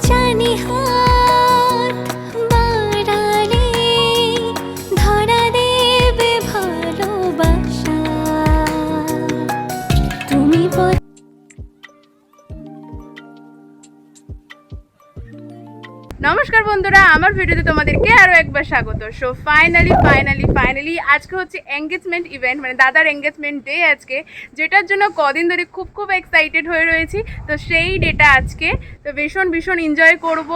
জানি হাত বন্ধুরা, আমার ভিডিওতে তোমাদেরকে আরও একবার স্বাগত। সো ফাইনালি ফাইনালি ফাইনালি আজকে হচ্ছে এঙ্গেজমেন্ট ইভেন্ট মানে দাদার এঙ্গেজমেন্ট ডে আজকে, যেটার জন্য কদিন ধরে খুব খুব এক্সাইটেড হয়ে রয়েছি। তো সেই ডেটা আজকে, তো ভীষণ ভীষণ এনজয় করব।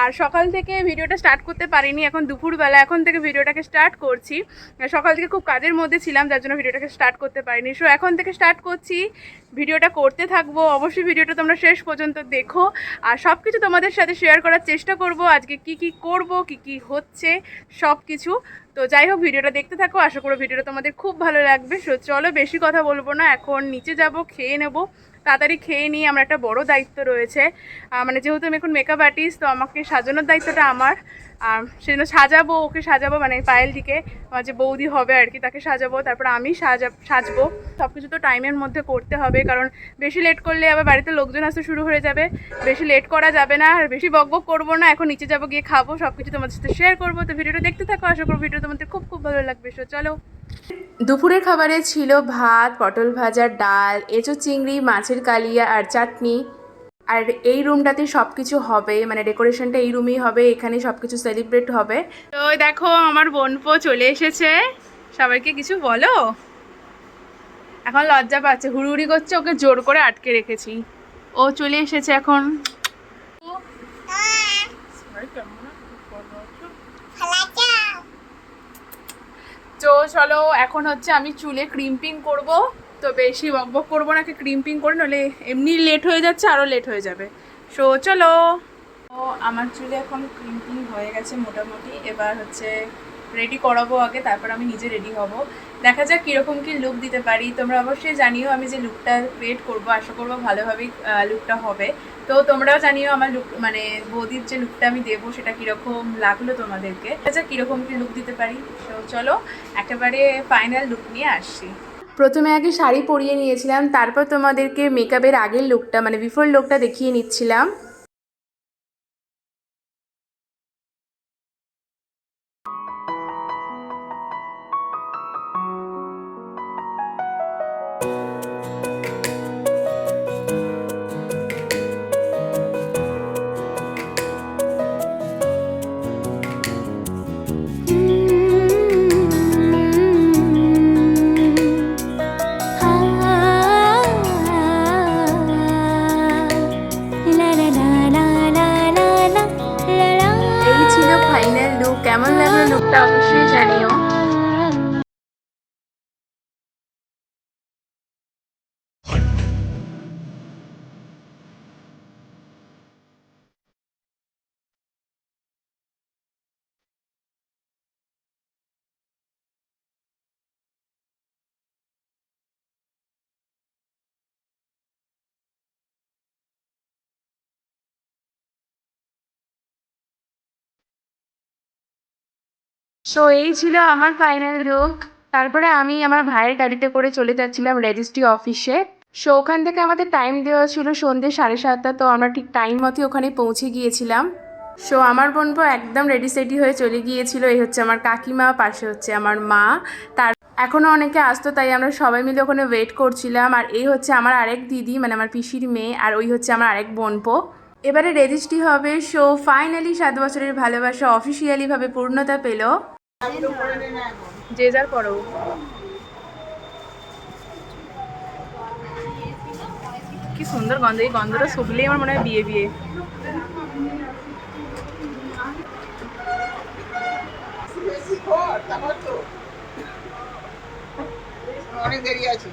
আর সকাল থেকে ভিডিওটা স্টার্ট করতে পারিনি, এখন দুপুরবেলা, এখন থেকে ভিডিওটাকে স্টার্ট করছি। সকাল থেকে খুব কাজের মধ্যে ছিলাম, যার জন্য ভিডিওটাকে স্টার্ট করতে পারিনি। সো এখন থেকে স্টার্ট করছি, ভিডিওটা করতে থাকব। অবশ্যই ভিডিওটা তোমরা শেষ পর্যন্ত দেখো। আর সব কিছু তোমাদের সাথে শেয়ার করার চেষ্টা করব। আজকে কি কি করব, কি কি হচ্ছে সব কিছু তো যাই হোক, ভিডিওটা দেখতে থাকো। আশা করো ভিডিওটা তোমাদের খুব ভালো লাগবে। সো চলো, বেশি কথা বলব না। এখন নিচে যাব, খেয়ে নেব। তাড়াতাড়ি খেয়ে নিই আমার একটা বড় দায়িত্ব রয়েছে। মানে যেহেতু আমি এখন মেকআপ আর্টিস্ট তো আমাকে সাজানোর দায়িত্বটা আমার। সেজন্য সাজাবো, ওকে সাজাবো মানে পায়েল দিকে, আমার যে বৌদি হবে আর কি, তাকে সাজাবো, তারপর আমি সাজা, সাজবো। সব কিছু তো টাইমের মধ্যে করতে হবে, কারণ বেশি লেট করলে আবার বাড়িতে লোকজন আসতে শুরু হয়ে যাবে। বেশি লেট করা যাবে না, আর বেশি বক বক করব না, এখন নিচে যাব, গিয়ে খাব সব কিছু তোমাদের সাথে শেয়ার করব। তো ভিডিওটা দেখতে থাকো, আশা করব ভিডিও তোমাদের খুব খুব ভালো লাগবে। সো চলো। দুপুরের খাবারে ছিল ভাত, পটল ভাজা, ডাল, এঁচো চিংড়ি, মাছের কালিয়া আর চাটনি। আর এই রুমটাতে সব কিছু হবে মানে ডেকোরেশনটা এই রুমেই হবে, এখানে সব কিছু সেলিব্রেট হবে। তো দেখো, আমার বোনপো চলে এসেছে। সবাইকে কিছু বলো? এখন লজ্জা পাচ্ছে, হুড়ুহুড়ি করছে, ওকে জোর করে আটকে রেখেছি। ও চলে এসেছে এখন। তো চলো, এখন হচ্ছে আমি চুলে ক্রিম্পিং করব। তো বেশি বকবক করব না ক্রিম্পিং করে নলে এমনি লেট হয়ে যাচ্ছে আরও লেট হয়ে যাবে। সো চলো। তো আমার চুলে এখন ক্রিম্পিং হয়ে গেছে মোটামুটি। এবার হচ্ছে রেডি করাবো আগে, তারপর আমি নিজে রেডি হব। দেখা যাক কীরকম কী লুক দিতে পারি। তোমরা অবশ্যই জানিও আমি যে লুকটা ক্রিয়েট করব, আশা করব ভালোভাবেই লুকটা হবে। তো তোমরাও জানিও আমার লুক মানে বৌদির যে লুকটা আমি দেবো, সেটা কীরকম লাগল তোমাদেরকে। দেখা যাক কীরকম কী লুক দিতে পারি। তো চলো, একেবারে ফাইনাল লুক নিয়ে আসছি। প্রথমে আগে শাড়ি পরিয়ে নিয়েছিলাম, তারপর তোমাদেরকে মেকআপের আগের লুকটা মানে বিফোর লুকটা দেখিয়ে নিচ্ছিলাম। সো এই ছিল আমার ফাইনাল লুক তারপরে আমি আমার ভাইয়ের গাড়িতে করে চলে যাচ্ছিলাম রেজিস্ট্রি অফিসে সো ওখান থেকে আমাদের টাইম দেওয়া ছিল সন্ধ্যে সাড়ে সাতটা, তো আমরা ঠিক টাইম মতো ওখানে পৌঁছে গিয়েছিলাম। সো আমার বোনপো একদম রেডি সেডি হয়ে চলে গিয়েছিল। এই হচ্ছে আমার কাকিমা, পাশে হচ্ছে আমার মা। তার এখনও অনেকে আসতো, তাই আমরা সবাই মিলে ওখানে ওয়েট করছিলাম। আর এই হচ্ছে আমার আরেক দিদি মানে আমার পিসির মেয়ে, আর ওই হচ্ছে আমার আরেক বোনপো এবারে রেজিস্ট্রি হবে। সো ফাইনালি সাত বছরের ভালোবাসা অফিসিয়ালিভাবে পূর্ণতা পেল। যে যার পরও। কি সুন্দর গন্ধ, এই গন্ধটা শুকলেই আমার মনে হয় বিয়ে বিয়ে। অনেক দেরি আছে।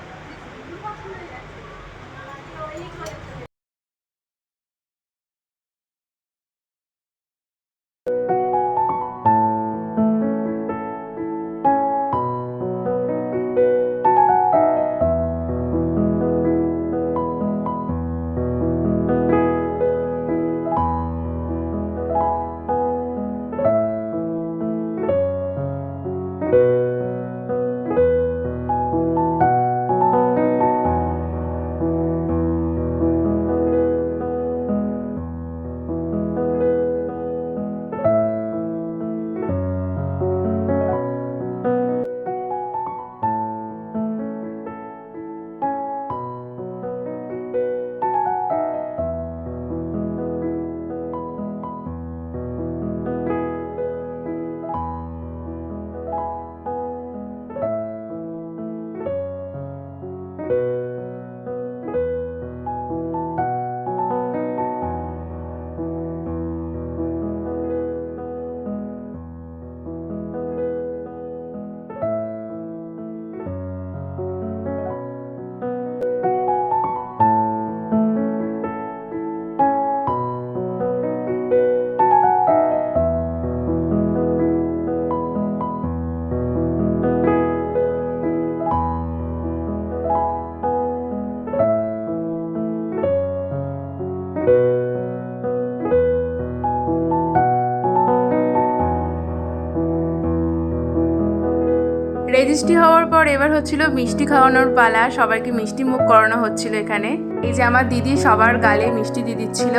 রেজিস্ট্রি হওয়ার পর এবার হচ্ছিল মিষ্টি খাওয়ানোর পালা। সবাইকে মিষ্টি মুখ করানো হচ্ছিল এখানে। এই যে আমার দিদি সবার গালে মিষ্টি দিয়ে দিচ্ছিল।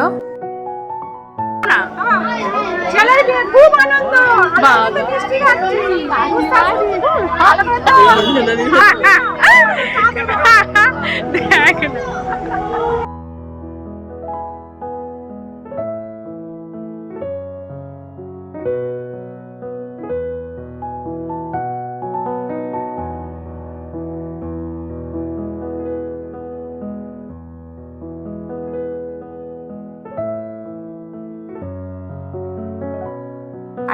মিষ্টি খাচ্ছি। দেখ।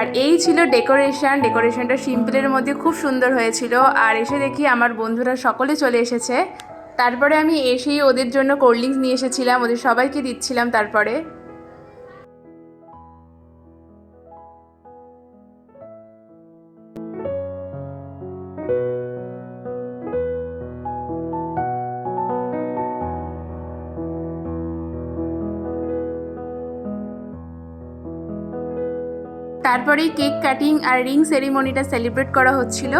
আর এই ছিল ডেকোরেশন। ডেকোরেশনটা সিম্পলের মধ্যে খুব সুন্দর হয়েছিল। আর এসে দেখি আমার বন্ধুরা সকলে চলে এসেছে। তারপরে আমি এসেই ওদের জন্য কোল্ড ড্রিঙ্কস নিয়ে এসেছিলাম। ওদের সবাইকে দিচ্ছিলাম তারপরে। তারপরেই কেক কাটিং আর রিং সেরিমনিটা সেলিব্রেট করা হচ্ছিল।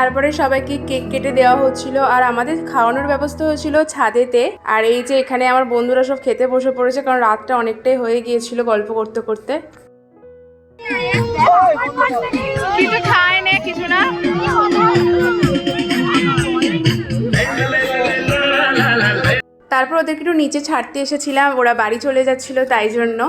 তারপরে সবাইকে কেক কেটে দেওয়া হচ্ছিল আর আমাদের খাওয়ানোর ব্যবস্থা হয়েছিল ছাদেতে। আর এই যে এখানে আমার বন্ধুরা সব খেতে বসে পড়েছে কারণ রাতটা অনেকটাই হয়ে গিয়েছিল গল্প করতে করতে। কিছু খায় না কিছু না। তারপর ওদেরকে একটু নিচে ছাড়তে এসেছিলাম ওরা বাড়ি চলে যাচ্ছিল তাই জন্য।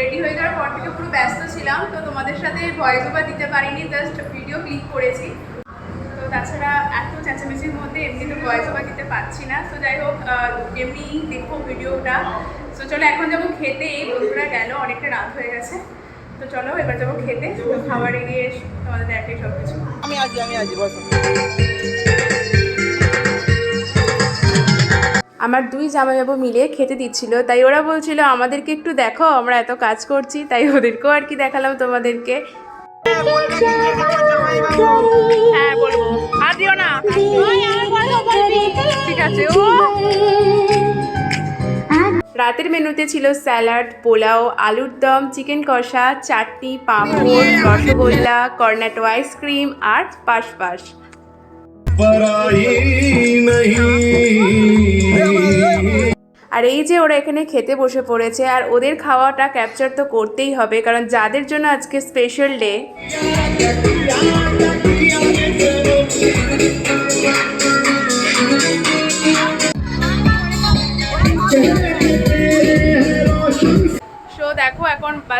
রেডি হয়ে যাওয়ার পর থেকে পুরো ব্যস্ত ছিলাম, তো তোমাদের সাথে ভয়েস ওভার দিতে পারিনি জাস্ট ভিডিও ক্লিক করেছি। তো তাছাড়া এত চেঁচামেচির মধ্যে এমনি তো ভয়েস ওভার দিতে পারছি না, তো যাই হোক এমনি দেখো ভিডিওটা তো চলো, এখন যাব খেতে, এই বন্ধুরা গেল, অনেকটা রাত হয়ে গেছে। তো চলো, এবার যাব খেতে খাবারে গিয়ে তোমাদের দেখাই সব কিছু আমি আছি আমি আছি, বসো। আমার দুই জামাইবাবু মিলে খেতে দিচ্ছিল। তাই ওরা বলছিল আমাদেরকে একটু দেখো আমরা এত কাজ করছি। তাই ওদেরকেও আর কি দেখালাম তোমাদেরকে। হ্যাঁ বলব। আর দিও না। ঠিক আছে ও। রাতের মেনুতে ছিল স্যালাড পোলাও আলুর দম চিকেন কষা চাটনি পাঁপড় রসগোল্লা কর্নাটো আইসক্রিম আর পাশ পাশ पराई नहीं আর এই যে ওরা এখানে খেতে বসে পড়েছে আর ওদের খাওয়াটা ক্যাপচার তো করতেই হবে কারণ যাদের জন্য আজকে স্পেশাল ডে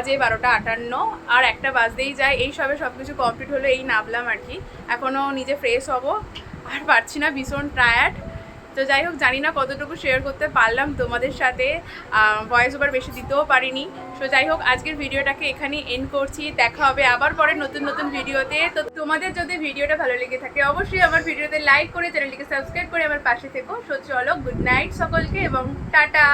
বাজে বারোটা আটান্ন, আর একটা বাজতেই যায়। এই সবে সব কিছু কমপ্লিট হলো, এই নামলাম আর কি। এখনও নিজে ফ্রেশ হব, আর পারছি না ভীষণ টায়ার্ড তো যাই হোক, জানি না কতটুকু শেয়ার করতে পারলাম তোমাদের সাথে। ভয়েস ওভার বেশি দিতেও পারিনি। তো যাই হোক, আজকের ভিডিওটাকে এখানে এন্ড করছি। দেখা হবে আবার পরে নতুন নতুন ভিডিওতে। তো তোমাদের যদি ভিডিওটা ভালো লেগে থাকে, অবশ্যই আমার ভিডিওতে লাইক করে চ্যানেলটিকে সাবস্ক্রাইব করে আমার পাশে থেকো। সো চলো গুড নাইট সকলকে এবং টাটা!